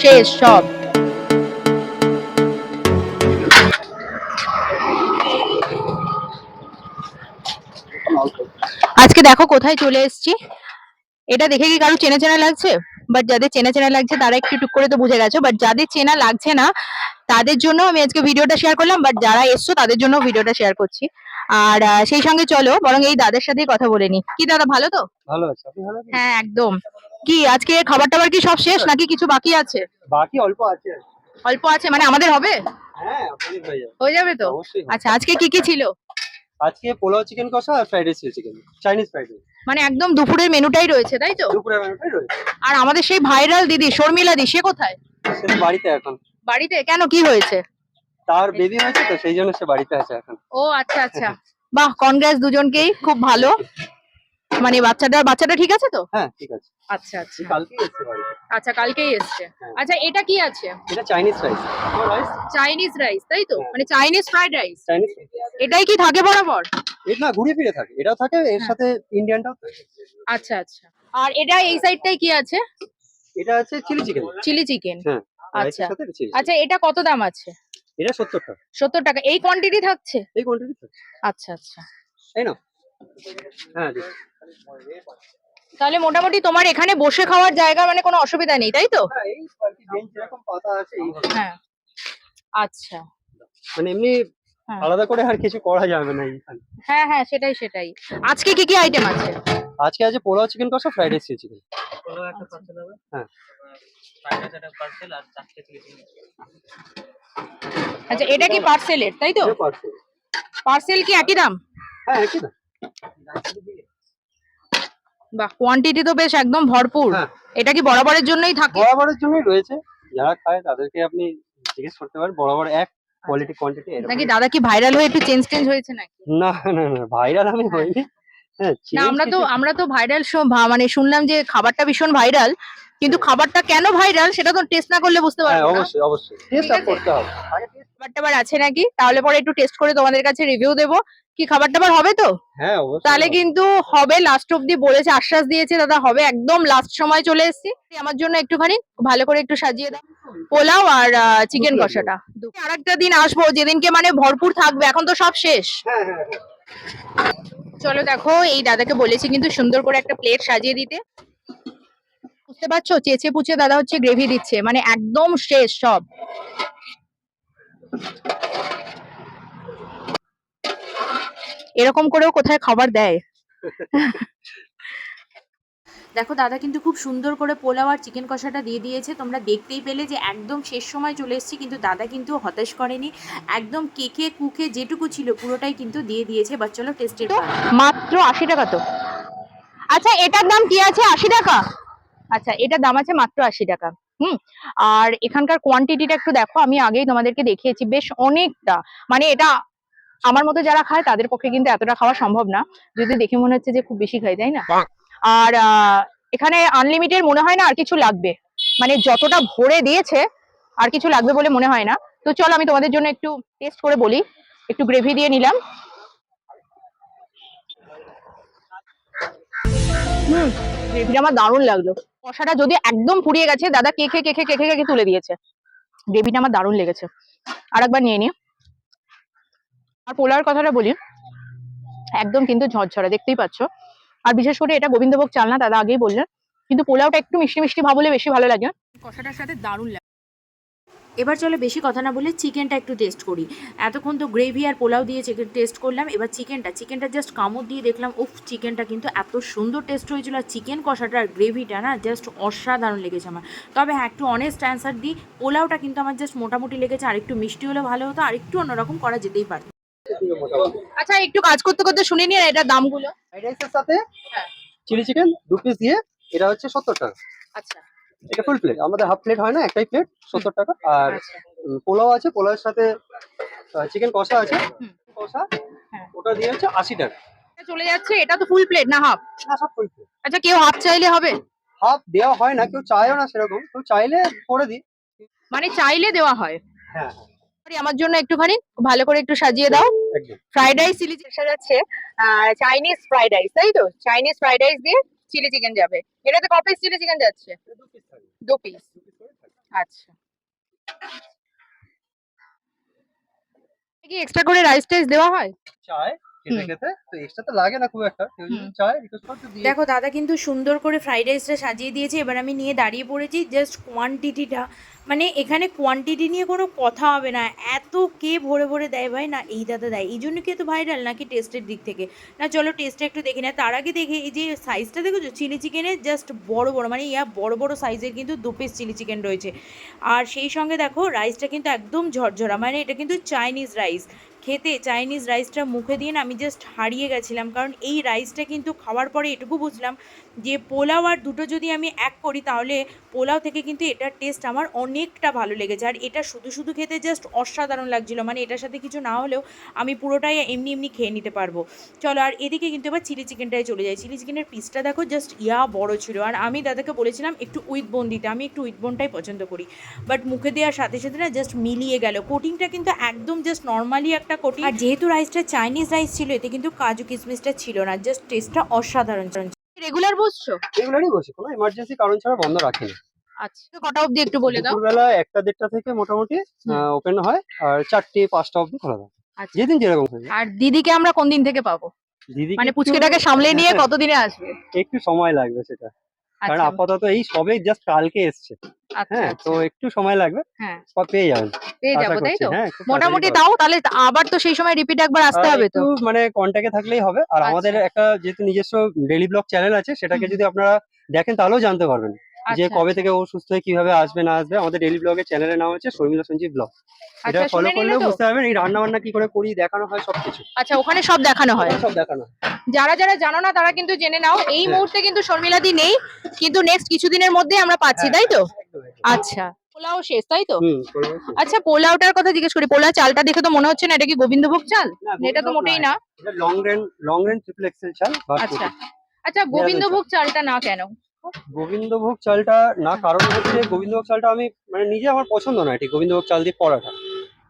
শেষ সব। আজকে দেখো কোথায় চলে এসেছি। এটা দেখে কি কারও চেনা চেনা লাগছে? বাট যাদের চেনা চেনা লাগছে তারা একটু টুক করে তো বুঝে গেছো। বাট যাদের চেনা লাগছে না তাদের জন্য আমি আজকে ভিডিওটা শেয়ার করলাম। বাট যারা এসছো তাদের জন্য ভিডিওটা শেয়ার করছি। আর সেই সঙ্গে চলো বরং এই দাদার সাথেই কথা বলে নি। কি দাদা ভালো তো? ভালো আছে। হ্যাঁ একদম। কি আজকে খাবার টাবার কি সব শেষ নাকি কিছু বাকি আছে? বাকি অল্প আছে। অল্প আছে মানে আমাদের হবে? হ্যাঁ হয়ে যাবে তো? আচ্ছা আজকে কি কি ছিল? আজকে পোলাও চিকেন কষা আর fried rice chicken Chinese fried rice মানে একদম দুপুরের মেনুটাই রয়েছে তাই তো? দুপুরে মেনুটাই রয়েছে। আর আমাদের সেই ভাইরাল দিদি শর্মিলা দি সে কোথায়? সে বাড়িতে এখন। বাড়িতে? কেন কি হয়েছে? তার বেবি হয়েছে তো সেই জন্য সে বাড়িতে আছে এখন। ও আচ্ছা আচ্ছা। বাহ কনগ্রেস দুজনকেই খুব ভালো। মানে বাচ্চাটা বাচ্চাটা ঠিক আছে তো? হ্যাঁ ঠিক আছে। আচ্ছা আচ্ছা। কালকে এসছে আচ্ছা কালকেই এসছে। হ্যাঁ। আচ্ছা এটা কি আছে? এটা Chinese rice rice Chinese rice তাই তো? হ্যাঁ। মানে চাইনিজ ফ্রাইড রাইস চাইনিজ এটাই কি থাকে বরাবর? এটা না ঘুরে ফিরে থাকে। এটাও থাকে এর হ্যাঁ। সাথে ইন্ডিয়ানটাও থাকে। আচ্ছা আচ্ছা। আর এটা এই সাইডটাই কি আছে? এটা আছে চিলি চিকেন চিলি চিকেন হ্যাঁ আচ্ছা। আচ্ছা এটা কত দাম আছে? এটা সত্তর টাকা। সত্তর টাকা। এই কোয়ান্টিটি থাকছে? এই কোয়ান্টিটি থাকে আচ্ছা আচ্ছা। তাই না হ্যাঁ। তাহলে মোটামুটি তোমার এখানে বসে খাওয়ার জায়গা মানে কোনো অসুবিধা নেই তাই তো? হ্যাঁ এই আর কি বেঞ্চ এরকম পাতা আছে এই হ্যাঁ। আচ্ছা। মানে এমনি হ্যাঁ। আলাদা করে আর কিছু করা যাবে না হ্যাঁ হ্যাঁ সেটাই সেটাই। আজকে কি কি আইটেম আছে? আজকে আছে পোলাও চিকেন কষা ফ্রাইড রাইস চিকেন হ্যাঁ। আচ্ছা এটা কি পার্সেলের তাই তো? পার্সেল কি একই দাম? হ্যাঁ একই না বাহ কোয়ান্টিটি তো বেশ একদম ভরপুর। হ্যাঁ। এটা কি বরাবরের জন্যই থাকে? বরাবরের জন্যই রয়েছে। যারা খায় তাদেরকে আপনি জিজ্ঞেস করতে পারেন বরাবর এক কোয়ালিটি কোয়ান্টিটি নাকি দাদা কি ভাইরাল হয়ে একটু চেঞ্জ টেঞ্জ হয়েছে নাকি? না না না ভাইরাল আমি হইনি। হ্যাঁ না change আমরা তো কিছু- আমরা তো ভাইরাল মানে শুনলাম যে খাবারটা ভীষণ ভাইরাল কিন্তু খাবারটা কেন ভাইরাল সেটা তো টেস্ট না করলে বুঝতে হ্যাঁ পারব না। অবশ্যই অবশ্যই। টেস্ট আপ আছে। করতে হবে। আগে খাবার টাবার আছে নাকি? তাহলে পরে একটু টেস্ট করে তোমাদের কাছে রিভিউ দেবো। কি খাবার টাবার হবে তো? হ্যাঁ তাহলে কিন্তু হবে লাস্ট অব্দি বলেছে আশ্বাস দিয়েছে দাদা হবে একদম লাস্ট সময় চলে এসেছি। আমার জন্য একটুখানি ভালো করে একটু সাজিয়ে দাও। পোলাও আর চিকেন কষাটা। আর একটা দিন আসব যেদিনকে মানে ভরপুর থাকবে এখন তো সব শেষ। হ্যাঁ হ্যাঁ। চলো দেখো এই দাদাকে বলেছি কিন্তু সুন্দর করে একটা প্লেট সাজিয়ে দিতে। বুঝতে পারছ? চেচে পুচে দাদা হচ্ছে গ্রেভি দিচ্ছে মানে একদম শেষ সব। এরকম করেও কোথায় খাবার দেয়? দেখো দাদা কিন্তু খুব সুন্দর করে পোলাও আর চিকেন কষাটা দিয়ে দিয়েছে। তোমরা দেখতেই পেলে যে একদম শেষ সময় চলে এসেছি কিন্তু দাদা কিন্তু হতাশ করেনি। একদম কেকে কুকে যেটুকু ছিল পুরোটাই কিন্তু দিয়ে দিয়েছে। বা চলো টেস্টের মাত্র আশি টাকা তো। আচ্ছা এটার দাম কি আছে? আশি টাকা? আচ্ছা এটার দাম আছে মাত্র আশি টাকা। হুম? আর এখানকার কোয়ান্টিটিটা একটু দেখো আমি আগেই তোমাদেরকে দেখিয়েছি বেশ অনেকটা। মানে এটা আমার মতো যারা খায় তাদের পক্ষে কিন্তু এতটা খাওয়া সম্ভব না। যদি দেখে মনে হচ্ছে যে খুব বেশি খাই তাই না? আর এখানে আনলিমিটেড মনে হয় না আর কিছু লাগবে। মানে যতটা ভরে দিয়েছে আর কিছু লাগবে বলে মনে হয় না। তো চলো আমি তোমাদের জন্য একটু টেস্ট করে বলি। একটু গ্রেভি দিয়ে নিলাম। হুম। গ্রেভিটা আমার দারুণ লাগল। কষাটা যদি একদম পুড়িয়ে গেছে, দাদা কে কে কে কে কে কে তুলে দিয়েছে। গ্রেভিটা আমার দারুণ লেগেছে। আর একবার নিয়ে নিই। আর পোলার কথাটা বলি। একদম কিন্তু ঝরঝরা, দেখতেই পাচ্ছ। আর বিশেষ করে এটা গোবিন্দভোগ চাল না দাদা আগেই বললেন। কিন্তু পোলাওটা একটু মিষ্টি মিষ্টি ভাবলে বেশি ভালো লাগে। কষাটার সাথে দারুণ লাগে এবার চলো বেশি কথা না বলে চিকেনটা একটু টেস্ট করি। এতক্ষণ তো গ্রেভি আর পোলাও দিয়ে চিকেন টেস্ট করলাম এবার চিকেনটা চিকেনটা জাস্ট কামড় দিয়ে দেখলাম উফ চিকেনটা কিন্তু এত সুন্দর টেস্ট হয়েছিল আর চিকেন কষাটা আর গ্রেভিটা না জাস্ট অসাধারণ লেগেছে আমার। তবে হ্যাঁ একটু অনেস্ট অ্যান্সার দিই পোলাওটা কিন্তু আমার জাস্ট মোটামুটি লেগেছে আর একটু মিষ্টি হলে ভালো হতো আর একটু অন্যরকম করা যেতেই পারত। আচ্ছা একটু কাজ করতে করতে শুনে নিন এটার দামগুলো। ফ্রাইড রাইসের সাথে হ্যাঁ। চিলি চিকেন দু পিস দিয়ে এটা হচ্ছে সত্তর টাকা। আচ্ছা। এটা ফুল প্লেট আমাদের হাফ প্লেট হয় না একটাই প্লেট সত্তর টাকা। আর আচ্ছা। পোলাও আছে পোলাওয়ের সাথে চিকেন কষা আছে। কষা হ্যাঁ। ওটা দিয়ে হচ্ছে আশি টাকা। চলে যাচ্ছে এটা তো ফুল প্লেট না হাফ না সব ফুল প্লেট আচ্ছা কেউ হাফ চাইলে হবে? হাফ দেওয়া হয় না কেউ চায়ও না সেরকম। কেউ চাইলে করে দিই। মানে চাইলে দেওয়া হয়? হ্যাঁ আরে, আমার জন্য একটুখানি ভালো করে একটু সাজিয়ে দাও। ফ্রাইড রাইস চিলি যাচ্ছে। চাইনিজ ফ্রাইড রাইস তাই তো? চাইনিজ ফ্রাইড রাইস দিয়ে চিলি চিকেন যাবে। এটাতে ক পিস চিলি চিকেন যাচ্ছে। দু পিস আচ্ছা। কি এক্সট্রা করে রাইস টাইস দেওয়া হয়? চায়। খেতে খেতে তো এক্সট্রা তো লাগে না খুব একটা। কেউ যদি চায় রিকোয়েস্ট করতে দিয়ে দেখো দাদা কিন্তু সুন্দর করে ফ্রাইড রাইসটা সাজিয়ে দিয়েছে। এবার আমি নিয়ে দাঁড়িয়ে পড়েছি জাস্ট কোয়ান্টিটিটা মানে এখানে কোয়ান্টিটি নিয়ে কোনো কথা হবে না। এত কে ভরে ভরে দেয় ভাই? না এই দাদা দেয়। এই জন্য কি এত ভাইরাল নাকি টেস্টের দিক থেকে? না চলো টেস্টটা একটু দেখি না। তার আগে দেখে এই যে সাইজটা দেখেছ? চিলি চিকেনের জাস্ট বড় বড়। মানে ইয়া বড় বড় সাইজের কিন্তু দু পিস চিলি চিকেন রয়েছে। আর সেই সঙ্গে দেখো রাইসটা কিন্তু একদম ঝরঝরা। মানে এটা কিন্তু চাইনিজ রাইস খেতে চাইনিজ রাইসটা মুখে দিয়ে না আমি জাস্ট হারিয়ে গেছিলাম। কারণ এই রাইসটা কিন্তু খাওয়ার পরে এটুকু বুঝলাম যে পোলাও আর দুটো যদি আমি এক করি তাহলে পোলাও থেকে কিন্তু এটার টেস্ট আমার অনেকটা ভালো লেগেছে। আর এটা শুধু শুধু খেতে জাস্ট অসাধারণ লাগছিল। মানে এটার সাথে কিছু না হলেও আমি পুরোটাই এমনি এমনি খেয়ে নিতে পারব। চলো আর এদিকে কিন্তু এবার চিলি চিকেনটায় চলে যাই। চিলি চিকেনের পিসটা দেখো জাস্ট ইয়া বড় ছিল। আর আমি দাদাকে বলেছিলাম একটু উইথ বোন দিতে। আমি একটু উইথ বোনটাই পছন্দ করি। বাট মুখে দেওয়ার সাথে সাথে না জাস্ট মিলিয়ে গেল। কোটিংটা কিন্তু একদম জাস্ট নর্মালি একটা কোটিং আর যেহেতু রাইসটা চাইনিজ রাইস ছিল এতে কিন্তু কাজু কিশমিশটা ছিল না। জাস্ট টেস্টটা অসাধারণ রেগুলার বসছো? এগুলোরই বসে। কোনো এমার্জেন্সি কারণ ছাড়া বন্ধ রাখি না আচ্ছা। কটা অবধি একটু বলে দাও। দুপুরবেলা একটা দেড়টা থেকে মোটামুটি। ওপেন হয় আর চারটে পাঁচটা অবধি খোলা থাকে। আচ্ছা। যেদিন যেরকম আর দিদিকে আমরা কোন দিন থেকে পাবো? মানে পুচকেটাকে সামলে নিয়ে কতদিনে আসবে? একটু সময় লাগবে সেটা। কারণ আচ্ছা আপাতত এই সবে জাস্ট কালকে এসছে। আচ্ছা হ্যাঁ তো। একটু সময় লাগবে। হ্যাঁ। পেয়ে যাবেন। পেয়ে যাব তাই তো? হ্যাঁ, মোটামুটি তাও তাহলে আবার তো সেই সময় রিপিট একবার আসতে হবে তো। মানে কন্ট্যাক্টে থাকলেই হবে। আর। আমাদের একটা যেহেতু নিজস্ব ডেলি ব্লগ চ্যানেল আছে সেটাকে যদি আপনারা দেখেন তাহলেও জানতে পারবেন। যে আচ্ছা, কবে আচ্ছা। থেকে ও সুস্থ হয়ে কীভাবে আসবে না আসবে আমাদের ডেইলি ব্লগের চ্যানেলের নাম হচ্ছে শর্মিলা সঞ্জীব ব্লগ এটা আচ্ছা ফলো নিলে করলেও তো? বুঝতে পারবেন এই রান্না বান্না কি করে করি দেখানো হয় সবকিছু। আচ্ছা ওখানে সব দেখানো হয়? সব দেখানো হয়। যারা যারা জানো না তারা কিন্তু জেনে নাও এই হ্যাঁ। মুহূর্তে কিন্তু শর্মিলা দি নেই কিন্তু নেক্সট কিছুদিনের মধ্যেই আমরা পাচ্ছি তাই তো। আচ্ছা পোলাও শেষ তাই তো। আচ্ছা পোলাওটার কথা জিজ্ঞেস করি পোলাও চালটা দেখে তো মনে হচ্ছে না এটা কি গোবিন্দভোগ চাল? এটা তো মোটেই না। এটা long grain long grain triple excel চাল আচ্ছা আচ্ছা গোবিন্দভোগ চালটা না কেন? গোবিন্দভোগ চালটা না কারণ হচ্ছে গোবিন্দভোগ চালটা আমি মানে নিজে আমার পছন্দ না এটি গোবিন্দভোগ চাল দিয়ে পরাটা।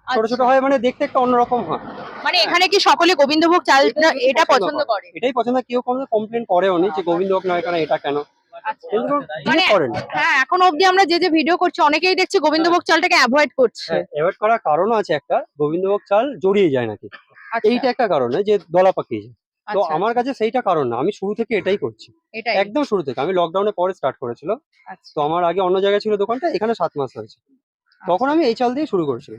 ছোট ছোট আচ্ছা। হয় মানে দেখতে একটা অন্যরকম হয়। মানে এখানে কি সকলে গোবিন্দভোগ বেশি এটা পছন্দ করে? এটাই পছন্দ কেউ কোনো কমপ্লেন করেও নি যে গোবিন্দভোগ নয় কেন এটা কেন? আচ্ছা। মানে হ্যাঁ এখন অবধি আমরা যে যে ভিডিও করছি অনেকেই দেখছি গোবিন্দভোগ চালটাকে অ্যাভয়েড করছে। অ্যাভয়েড করার কারণও আছে একটা গোবিন্দভোগ চাল জড়িয়ে যায় নাকি। আচ্ছা, এইটা একটা কারণে যে দলা পাকিয়ে যায়। তো আচ্ছা, আমার কাছে সেইটা কারণ না আমি শুরু থেকে এটাই করছি। একদম শুরু থেকে আমি লকডাউনের পরে স্টার্ট করেছিল। আচ্ছা। তো আমার আগে অন্য জায়গায় ছিল দোকানটা এখানে সাত মাস হয়েছে। তখন আমি এই চাল দিয়ে শুরু করেছিলাম।